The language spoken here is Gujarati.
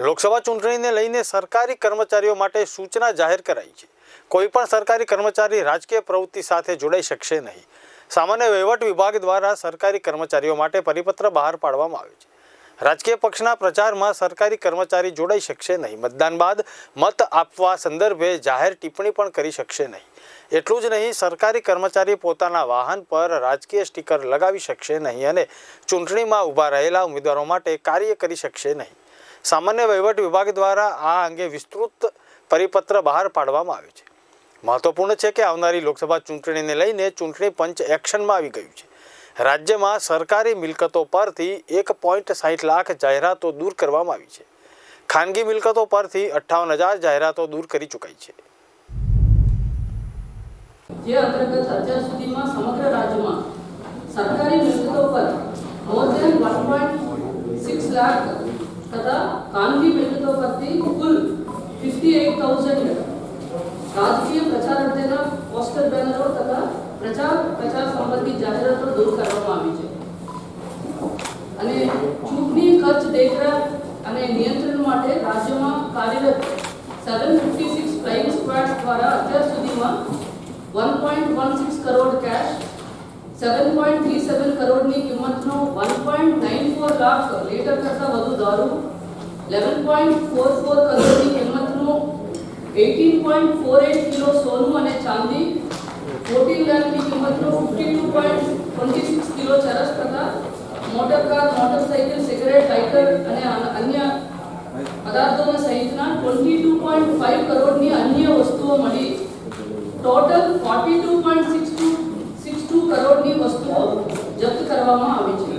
લોકસભા ચૂંટણીને લઈને સરકારી કર્મચારીઓ માટે સૂચના જાહેર કરાઈ છે. કોઈ પણ સરકારી કર્મચારી રાજકીય પ્રવૃત્તિ સાથે જોડાઈ શકશે નહીં. સામાન્ય વહીવટ વિભાગ દ્વારા સરકારી કર્મચારીઓ માટે પરિપત્ર બહાર પાડવામાં આવ્યો છે. રાજકીય પક્ષના પ્રચારમાં સરકારી કર્મચારી જોડાઈ શકશે નહીં. મતદાન બાદ મત આપવા સંદર્ભે જાહેર ટિપ્પણી પણ કરી શકશે નહીં. એટલું જ નહીં, સરકારી કર્મચારી પોતાના વાહન પર રાજકીય સ્ટીકર લગાવી શકશે નહીં અને ચૂંટણીમાં ઊભા રહેલા ઉમેદવારો માટે કાર્ય કરી શકશે નહીં. સામાન્ય વહીવટ વિભાગ દ્વારા આ અંગે વિસ્તૃત પરિપત્ર બહાર પાડવામાં આવ્યો છે. મહત્વપૂર્ણ છે કે આવનારી લોકસભા ચૂંટણીને લઈને ચૂંટણી પંચ એક્શનમાં આવી ગયું છે. રાજ્યમાં સરકારી મિલકતો પરથી એક પોઈન્ટ સાહીઠ લાખ જાહેરાતો દૂર કરવામાં આવી છે. ખાનગી મિલકતો પરથી અઠ્ઠાવન હજાર જાહેરાતો દૂર કરી ચૂકાઈ છે. જે અંતર્ગત અત્યાર સુધીમાં સમગ્ર રાજ્યમાં સરકારી મિલકતો પર more then one point six lakh તથા ખાનગી મિલકતો પરથી કુલ ఫిఫ్టీ ఎయిట్ થાઉઝન્ડ રાજકીય પ્રચાર અર્થેના પોસ્ટર બેનરો તથા પ્રચાર પ્રચાર સંબંધિત જાહેરાતો દૂર કરવામાં અને ચૂંટણી ખર્ચ દેખરેખ અને નિયંત્રણ માટે રાજ્યમાં કાર્યરત seven fifty six flying squad દ્વારા અત્યાર સુધીમાં one point one six crore cash seven point three seven કરોડની કિંમતનો one point nine four lakh litre કરતાં વધુ દારૂ લેવન પોઈન્ટ ફોર ફોર કરોડની કિંમતનો eighteen point four eight kilo સોનું અને ચાંદી. ફોર્ટીન લાખની કિંમતનો fifty two point twenty six kilo ચરસ તથા motor car motorcycle cigarette lighter અને અન્ય પદાર્થોના સહિતના ટ્વેન્ટી ટુ પોઈન્ટ ફાઇવ કરોડની અન્ય વસ્તુઓ મળી. Total forty two point six two six two કરોડની વસ્તુઓ જપ્ત કરવામાં આવી છે.